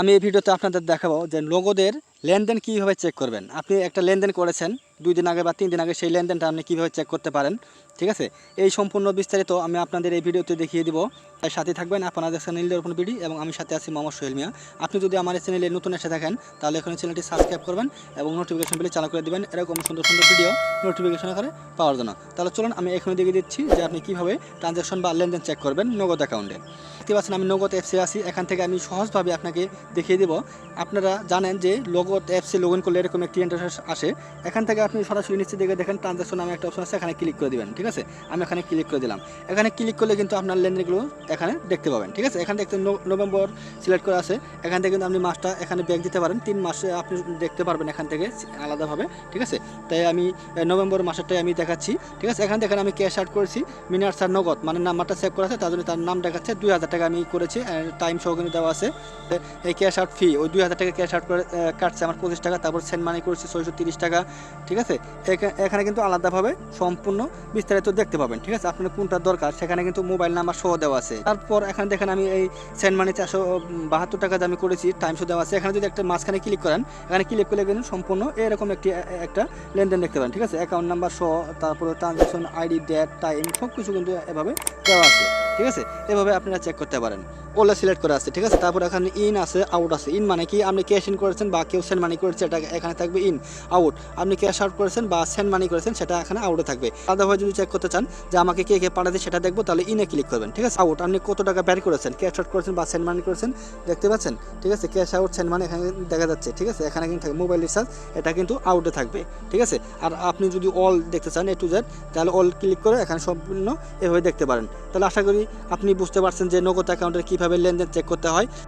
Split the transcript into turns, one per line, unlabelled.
আমি এই ভিডিওতে আপনাদের দেখাবো যে নগদের লেনদেন কীভাবে চেক করবেন। আপনি একটা লেনদেন করেছেন, দুই দিন আগে বা তিন দিন আগে সেই লেনদেনটা আপনি কীভাবে চেক করতে পারেন, ঠিক আছে? এই সম্পূর্ণ বিস্তারিত আমি আপনাদের এই ভিডিওতে দেখিয়ে দিব। তাই সাথে থাকবেন আপনাদের চ্যানেল দর্পণ বিডি এবং আমি সাথে আছি মোহাম্মদ সোহেল মিয়া। আপনি যদি আমার এই চ্যানেলে নতুন এসে থাকেন, তাহলে এখানে চ্যানেলটি সাবস্ক্রাইব করবেন এবং নোটিফিকেশন বেলে চালু করে দিবেন। এরকম সুন্দর সুন্দর ভিডিও নোটিফিকেশন করে পাওয়ার জন্য। তাহলে চলুন আমি এখানে দেখিয়ে দিচ্ছি যে আপনি কীভাবে ট্রানজ্যাকশন বা লেনদেন চেক করবেন নগদ অ্যাকাউন্টে দেখতে পাচ্ছেন আমি নগদ অ্যাপসে আছি। এখান থেকে আমি সহজভাবে আপনাকে দেখিয়ে দেব। আপনারা জানেন যে নগদ অ্যাপসে লগ ইন করলে এরকম একটি ইন্টারফেস আসে। এখান থেকে আপনি সরাসরি নিচে দেখে দেখেন ট্রানজাকশন নামে একটা অপশন আছে, এখানে ক্লিক করে দেবেন, ঠিক আছে? আমি এখানে ক্লিক করে দিলাম। এখানে ক্লিক করলে কিন্তু আপনার লেনদেনগুলো এখানে দেখতে পাবেন, ঠিক আছে? এখানে ন- নভেম্বর সিলেক্ট করা আছে। এখান থেকে কিন্তু আপনি মাসটা এখানে ব্যাগ দিতে পারেন। তিন মাসে আপনি দেখতে পারবেন এখান থেকে আলাদাভাবে, ঠিক আছে? তাই আমি নভেম্বর মাসেরটাই আমি দেখাচ্ছি, ঠিক আছে? এখানে দেখেন আমি ক্যাশ আউট করেছি। মিনার স্যার নগদ মানে নাম্বারটা সেভ করা আছে, তার জন্য তার নাম দেখাচ্ছে দুই হাজার আমি করেছি টাইম সহ কিন্তু দেওয়া আছে। এই ক্যাশ আউট ফি ওই দুই হাজার টাকা ক্যাশ আউট করে কাটছে আমার পঁচিশ টাকা, তারপর সেন্ড মানি করেছি ছয়শো তিরিশ টাকা, ঠিক আছে? এখা- এখানে কিন্তু আলাদাভাবে সম্পূর্ণ বিস্তারিত দেখতে পাবেন, ঠিক আছে? আপনার কোনটা দরকার, সেখানে কিন্তু মোবাইল নাম্বার সহ দেওয়া আছে। তারপর এখানে দেখেন আমি এই সেন্ড মানি চারশো বাহাত্তর টাকা আমি করেছি টাইম শো দেওয়া আছে। এখানে যদি একটা মাঝখানে ক্লিক করেন, এখানে ক্লিক করলে কিন্তু সম্পূর্ণ এরকম একটি একটা লেনদেন দেখতে পারেন ঠিক আছে? অ্যাকাউন্ট নাম্বার সহ, তারপরে ট্রানজ্যাকশন আইডি ডেট টাইম সব কিছু কিন্তু এভাবে দেওয়া আছে। ঠিক আছে? এভাবে আপনারা চেক করতে পারেন। ওলা সিলেক্ট করা আছে, ঠিক আছে? তারপর এখানে ইন আছে আউট আছে। ইন মানে কি? আপনি ক্যাশ ইন করেছেন বা কেউ সেন্ড মানি করেছে এটা এখানে থাকবে ইন আউট আপনি ক্যাশ আউট করেছেন বা সেন্ড মানি করেছেন, সেটা এখানে আউটে থাকবে। আলাদাভাবে যদি চেক করতে চান যে আমাকে কে কে পাঠাতে, সেটা দেখব, তাহলে ইনে ক্লিক করবেন, ঠিক আছে? আউট আপনি কত টাকা ব্যয় করেছেন? ক্যাশ আউট করেছেন বা সেন্ড মানি করেছেন, দেখতে পাচ্ছেন? ঠিক আছে? ক্যাশ আউট সেন্ড মানি এখানে দেখা যাচ্ছে, ঠিক আছে? এখানে কিন্তু থাকবে মোবাইল রিচার্জ এটা কিন্তু আউটে থাকবে, ঠিক আছে? আর আপনি যদি অল দেখতে চান এ টু জেড তাহলে অল ক্লিক করে এখানে সম্পূর্ণ এভাবে দেখতে পারেন। তাহলে আশা করি আপনি বুঝতে পারছেন যে নগদ অ্যাকাউন্টের কীভাবে লেনদেন চেক করতে হয়।